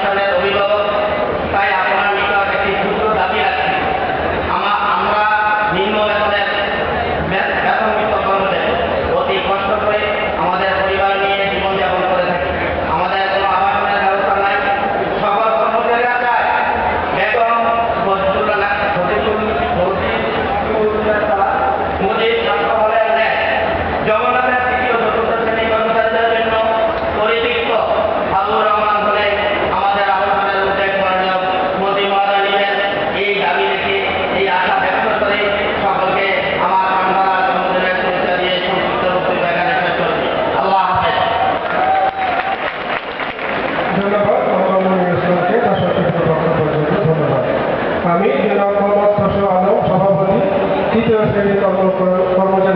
Gracias. ধন্যবাদ মোহাম্মদকে তার সত্যিকার বক্তব্যের জন্য ধন্যবাদ। আমি জেলা মোহাম্মদ ফসল আলম, সভাপতি, তৃতীয় শ্রেণির কর্মচারী